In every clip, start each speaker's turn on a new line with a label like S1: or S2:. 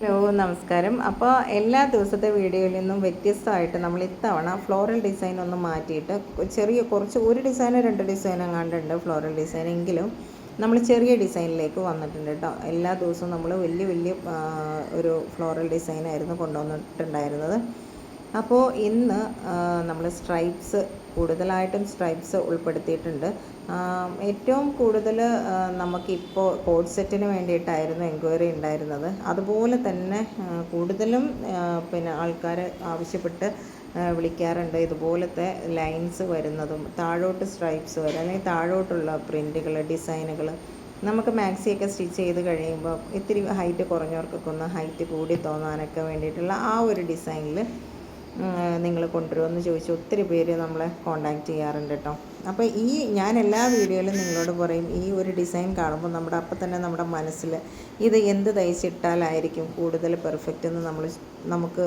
S1: Hello നമസ്കാരം. അപ്പോൾ എല്ലാ ദിവസത്തെ വീഡിയോയിൽ നിന്നും വ്യത്യസ്തമായിട്ട് നമ്മൾ ഇത്തവണ ഫ്ലോറൽ ഡിസൈൻ ഒന്ന് മാറ്റിയിട്ട് ചെറിയ കുറച്ച് ഒരു ഡിസൈനോ രണ്ട് ഡിസൈനോ കണ്ടുണ്ട് ഫ്ലോറൽ ഡിസൈൻ എങ്കിലും നമ്മൾ ചെറിയ ഡിസൈനിലേക്ക് വന്നിട്ടുണ്ട് കേട്ടോ. എല്ലാ ദിവസവും നമ്മൾ വലിയ വലിയ ഒരു ഫ്ലോറൽ ഡിസൈനായിരുന്നു കൊണ്ടുവന്നിട്ടുണ്ടായിരുന്നത്. അപ്പോൾ ഇന്ന് നമ്മൾ സ്ട്രൈപ്സ് കൂടുതലായിട്ടും സ്ട്രൈപ്സ് ഉൾപ്പെടുത്തിയിട്ടുണ്ട്. ഏറ്റവും കൂടുതൽ നമുക്കിപ്പോൾ കോഡ് സെറ്റിന് വേണ്ടിയിട്ടായിരുന്നു എൻക്വയറി ഉണ്ടായിരുന്നത്. അതുപോലെ തന്നെ കൂടുതലും പിന്നെ ആൾക്കാർ ആവശ്യപ്പെട്ട് വിളിക്കാറുണ്ട്. ഇതുപോലത്തെ ലൈൻസ് വരുന്നതും താഴോട്ട് സ്ട്രൈപ്സ് വരും അല്ലെങ്കിൽ താഴോട്ടുള്ള പ്രിന്റുകൾ ഡിസൈനുകൾ നമുക്ക് മാക്സിയൊക്കെ സ്റ്റിച്ച് ചെയ്ത് കഴിയുമ്പോൾ ഇത്തിരി ഹൈറ്റ് കുറഞ്ഞവർക്കൊക്കെ ഒന്ന് ഹൈറ്റ് കൂടി തോന്നാനൊക്കെ വേണ്ടിയിട്ടുള്ള ആ ഒരു ഡിസൈനിൽ നിങ്ങൾ കൊണ്ടുവരുമെന്ന് ചോദിച്ച് ഒത്തിരി പേര് നമ്മളെ കോണ്ടാക്ട് ചെയ്യാറുണ്ട് കേട്ടോ. അപ്പോൾ ഈ ഞാൻ എല്ലാ വീഡിയോയിലും നിങ്ങളോട് പറയും ഈ ഒരു ഡിസൈൻ കാണുമ്പോൾ നമ്മുടെ അപ്പം തന്നെ നമ്മുടെ മനസ്സിൽ ഇത് എന്ത് തയ്ച്ചിട്ടാലായിരിക്കും കൂടുതൽ പെർഫെക്റ്റ് എന്ന് നമ്മൾ നമുക്ക്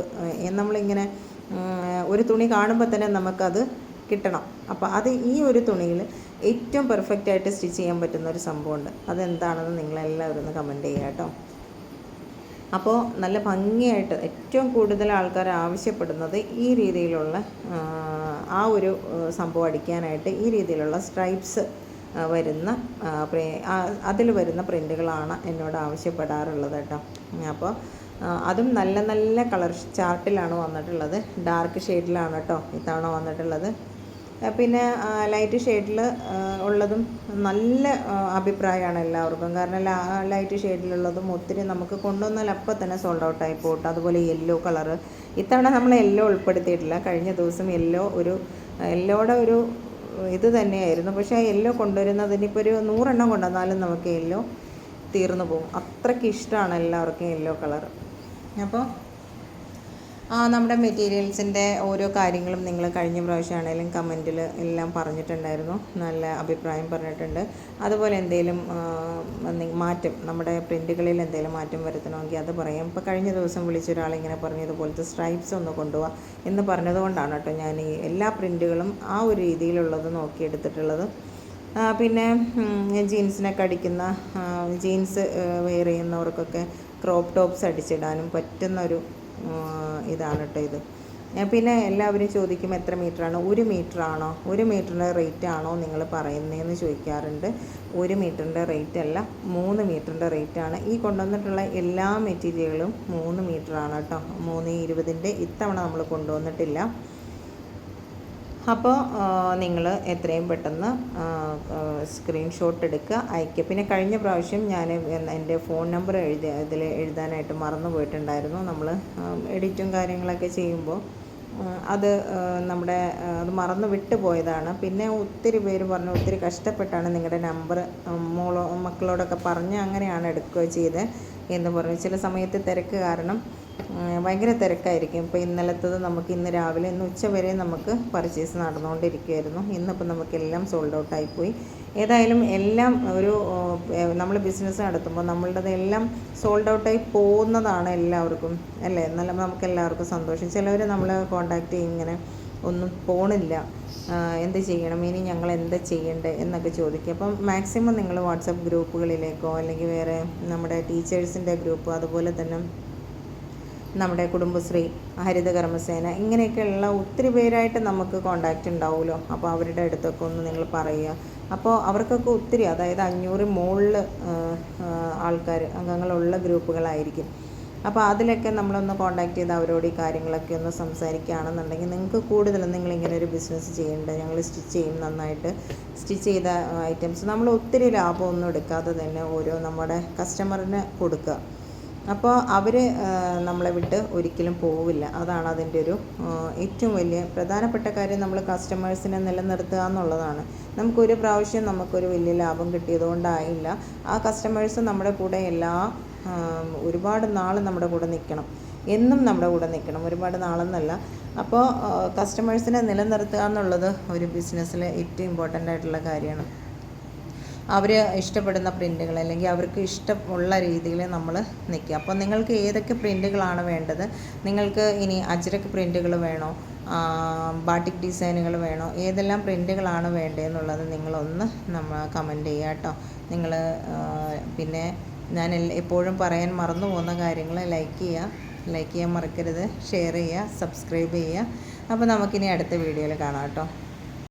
S1: നമ്മളിങ്ങനെ ഒരു തുണി കാണുമ്പോൾ തന്നെ നമുക്കത് കിട്ടണം. അപ്പോൾ അത് ഈ ഒരു തുണിയിൽ ഏറ്റവും പെർഫെക്റ്റ് ആയിട്ട് സ്റ്റിച്ച് ചെയ്യാൻ പറ്റുന്ന ഒരു സംഭവമുണ്ട്. അതെന്താണെന്ന് നിങ്ങളെല്ലാവരും ഒന്ന് കമന്റ് ചെയ്യുക കേട്ടോ. അപ്പോൾ നല്ല ഭംഗിയായിട്ട് ഏറ്റവും കൂടുതൽ ആൾക്കാർ ആവശ്യപ്പെടുന്നത് ഈ രീതിയിലുള്ള ആ ഒരു സംഭവം അടിക്കാനായിട്ട് ഈ രീതിയിലുള്ള സ്ട്രൈപ്സ് വരുന്ന അതിൽ വരുന്ന പ്രിന്റുകളാണ് എന്നോട് ആവശ്യപ്പെടാറുള്ളത് കേട്ടോ. അപ്പോൾ അതും നല്ല നല്ല കളർ ചാർട്ടിലാണ് വന്നിട്ടുള്ളത്. ഡാർക്ക് ഷെയ്ഡിലാണ് കേട്ടോ ഇത്തവണ വന്നിട്ടുള്ളത്. പിന്നെ ലൈറ്റ് ഷെയ്ഡിൽ ഉള്ളതും നല്ല അഭിപ്രായമാണ് എല്ലാവർക്കും. കാരണം ലൈറ്റ് ഷെയ്ഡിലുള്ളതും ഒത്തിരി നമുക്ക് കൊണ്ടുവന്നാൽ അപ്പം തന്നെ സോൾഡ് ഔട്ട് ആയി പോട്ടെ അതുപോലെ യെല്ലോ കളറ് ഇത്തവണ നമ്മൾ യെല്ലോ ഉൾപ്പെടുത്തിയിട്ടില്ല. കഴിഞ്ഞ ദിവസം യെല്ലോ ഒരു യെല്ലോയുടെ ഒരു ഇത് തന്നെയായിരുന്നു. പക്ഷേ ആ യെല്ലോ കൊണ്ടുവരുന്നതിനിപ്പോൾ ഒരു നൂറെണ്ണം കൊണ്ടുവന്നാലും നമുക്ക് യെല്ലോ തീർന്നു പോകും. അത്രയ്ക്ക് ഇഷ്ടമാണ് എല്ലാവർക്കും യെല്ലോ കളർ അപ്പോൾ നമ്മുടെ മെറ്റീരിയൽസിന്റെ ഓരോ കാര്യങ്ങളും നിങ്ങൾ കഴിഞ്ഞ പ്രാവശ്യമാണെങ്കിലും കമന്റിൽ എല്ലാം പറഞ്ഞിട്ടുണ്ടായിരുന്നു. നല്ല അഭിപ്രായം പറഞ്ഞിട്ടുണ്ട്. അതുപോലെ എന്തെങ്കിലും മാറ്റം നമ്മുടെ പ്രിന്റുകളിൽ എന്തെങ്കിലും മാറ്റം വരുത്തണമെങ്കിൽ അത് പറയാം. ഇപ്പോൾ കഴിഞ്ഞ ദിവസം വിളിച്ചൊരാളിങ്ങനെ പറഞ്ഞു ഇതുപോലത്തെ സ്ട്രൈപ്സ് ഒന്ന് കൊണ്ടുപോവാം എന്ന് പറഞ്ഞതുകൊണ്ടാണ് കേട്ടോ ഞാൻ ഈ എല്ലാ പ്രിന്റുകളും ആ ഒരു രീതിയിലുള്ളത് നോക്കിയെടുത്തിട്ടുള്ളത്. പിന്നെ ജീൻസിനൊക്കെ അടിക്കുന്ന ജീൻസ് വെയർ ചെയ്യുന്നവർക്കൊക്കെ ക്രോപ്പ് ടോപ്സ് അടിച്ചിടാനും പറ്റുന്ന ഒരു ഇതാണ് കേട്ടോ ഇത്. ഞാൻ പിന്നെ എല്ലാവരും ചോദിക്കും എത്ര മീറ്ററാണ്? ഒരു മീറ്റർ ആണോ ഒരു മീറ്ററിന്റെ റേറ്റ് ആണോ നിങ്ങൾ പറയുന്നതെന്ന് ചോദിക്കാറുണ്ട്. ഒരു മീറ്ററിന്റെ റേറ്റ് അല്ല മൂന്ന് മീറ്ററിന്റെ ആണ്. ഈ കൊണ്ടുവന്നിട്ടുള്ള എല്ലാ മെറ്റീരിയലും മൂന്ന് മീറ്ററാണ് കേട്ടോ മൂന്ന് ഇരുപതിന്റെ ഇത്തവണ നമ്മൾ കൊണ്ടുവന്നിട്ടില്ല. അപ്പോൾ നിങ്ങൾ എത്രയും പെട്ടെന്ന് സ്ക്രീൻഷോട്ട് എടുക്കുക അയക്കുക. പിന്നെ കഴിഞ്ഞ പ്രാവശ്യം ഞാൻ എന്റെ ഫോൺ നമ്പർ എഴുതി ഇതിൽ എഴുതാനായിട്ട് മറന്നു പോയിട്ടുണ്ടായിരുന്നു. നമ്മൾ എഡിറ്റും കാര്യങ്ങളൊക്കെ ചെയ്യുമ്പോൾ അത് നമ്മുടെ അത് മറന്നു വിട്ടു പോയതാണ്. പിന്നെ ഒത്തിരി പേര് പറഞ്ഞു ഒത്തിരി കഷ്ടപ്പെട്ടാണ് നിങ്ങളുടെ നമ്പർ മോളോ മക്കളോടൊക്കെ പറഞ്ഞ് അങ്ങനെയാണ് എടുക്കുക ചെയ്തത് എന്ന് പറഞ്ഞു. ചില സമയത്ത് തിരക്ക് കാരണം ഭയങ്കര തിരക്കായിരിക്കും. ഇപ്പോൾ ഇന്നലത്തത് നമുക്ക് ഇന്ന് രാവിലെ ഇന്ന് ഉച്ച വരെ നമുക്ക് പർച്ചേസ് നടന്നുകൊണ്ടിരിക്കുമായിരുന്നു ഇന്നിപ്പോൾ നമുക്കെല്ലാം സോൾഡ് ഔട്ട് പോയി ഏതായാലും എല്ലാം ഒരു നമ്മൾ ബിസിനസ് നടത്തുമ്പോൾ നമ്മളുടേതെല്ലാം സോൾഡ് ഔട്ടായി പോകുന്നതാണ് എല്ലാവർക്കും അല്ലേ? നല്ല നമുക്ക് എല്ലാവർക്കും സന്തോഷം. ചിലവർ നമ്മളെ കോണ്ടാക്ട് ചെയ്യും ഇങ്ങനെ ഒന്നും പോണില്ല. എന്ത് ചെയ്യണം? ഇനി ഞങ്ങൾ എന്താ ചെയ്യേണ്ടത് എന്നൊക്കെ ചോദിക്കുക അപ്പം മാക്സിമം നിങ്ങൾ വാട്സപ്പ് ഗ്രൂപ്പുകളിലേക്കോ അല്ലെങ്കിൽ വേറെ നമ്മുടെ ടീച്ചേഴ്സിന്റെ ഗ്രൂപ്പ് അതുപോലെ തന്നെ നമ്മുടെ കുടുംബശ്രീ ഹരിത കർമ്മസേന ഇങ്ങനെയൊക്കെയുള്ള ഒത്തിരി പേരായിട്ട് നമുക്ക് കോണ്ടാക്റ്റ് ഉണ്ടാവുമല്ലോ. അപ്പോൾ അവരുടെ അടുത്തൊക്കെ ഒന്ന് നിങ്ങൾ പറയുക. അപ്പോൾ അവർക്കൊക്കെ ഒത്തിരി അതായത് അഞ്ഞൂറ് മുകളിൽ ആൾക്കാർ അംഗങ്ങളുള്ള ഗ്രൂപ്പുകളായിരിക്കും. അപ്പോൾ അതിലൊക്കെ നമ്മളൊന്ന് കോണ്ടാക്ട് ചെയ്ത് അവരോട് ഈ കാര്യങ്ങളൊക്കെ ഒന്ന് സംസാരിക്കുകയാണെന്നുണ്ടെങ്കിൽ നിങ്ങൾക്ക് കൂടുതലും നിങ്ങളിങ്ങനെ ഒരു ബിസിനസ് ചെയ്യേണ്ടത് ഞങ്ങൾ സ്റ്റിച്ച് ചെയ്യും നന്നായിട്ട്. സ്റ്റിച്ച് ചെയ്ത ഐറ്റംസ് നമ്മൾ ഒത്തിരി ലാഭമൊന്നും എടുക്കാതെ തന്നെ ഓരോ നമ്മുടെ കസ്റ്റമറിന് കൊടുക്കുക. അപ്പോൾ അവർ നമ്മളെ വിട്ട് ഒരിക്കലും പോവില്ല. അതാണ് അതിന്റെ ഒരു ഏറ്റവും വലിയ പ്രധാനപ്പെട്ട കാര്യം നമ്മൾ കസ്റ്റമേഴ്സിനെ നിലനിർത്തുക എന്നുള്ളതാണ്. നമുക്കൊരു പ്രാവശ്യം നമുക്കൊരു വലിയ ലാഭം കിട്ടിയതുകൊണ്ടായില്ല. ആ കസ്റ്റമേഴ്സ് നമ്മുടെ കൂടെ എല്ലാ ഒരുപാട് നാൾ നമ്മുടെ കൂടെ നിൽക്കണം. എന്നും നമ്മുടെ കൂടെ നിൽക്കണം. ഒരുപാട് നാളെന്നല്ല. അപ്പോൾ കസ്റ്റമേഴ്സിനെ നിലനിർത്തുക എന്നുള്ളത് ഒരു ബിസിനസ്സിലെ ഏറ്റവും ഇമ്പോർട്ടന്റ് ആയിട്ടുള്ള കാര്യമാണ്. അവർ ഇഷ്ടപ്പെടുന്ന പ്രിന്റുകൾ അല്ലെങ്കിൽ അവർക്ക് ഇഷ്ടമുള്ള രീതിയിൽ നമ്മൾ നിൽക്കുക. അപ്പോൾ നിങ്ങൾക്ക് ഏതൊക്കെ പ്രിന്റുകളാണ് വേണ്ടത്? നിങ്ങൾക്ക് ഇനി അജ്രക് പ്രിന്റുകൾ വേണോ? ബാട്ടിക് ഡിസൈനുകൾ വേണോ? ഏതെല്ലാം പ്രിന്റുകളാണ് വേണ്ടതെന്നുള്ളത് നിങ്ങളൊന്ന് നമ്മൾ കമന്റ് ചെയ്യുക കേട്ടോ. നിങ്ങൾ പിന്നെ ഞാൻ എപ്പോഴും പറയാൻ മറന്നു പോകുന്ന കാര്യങ്ങൾ ലൈക്ക് ചെയ്യുക. ലൈക്ക് ചെയ്യാൻ മറക്കരുത്. ഷെയർ ചെയ്യുക. സബ്സ്ക്രൈബ് ചെയ്യുക. അപ്പോൾ നമുക്കിനി അടുത്ത വീഡിയോയിൽ കാണാം കേട്ടോ.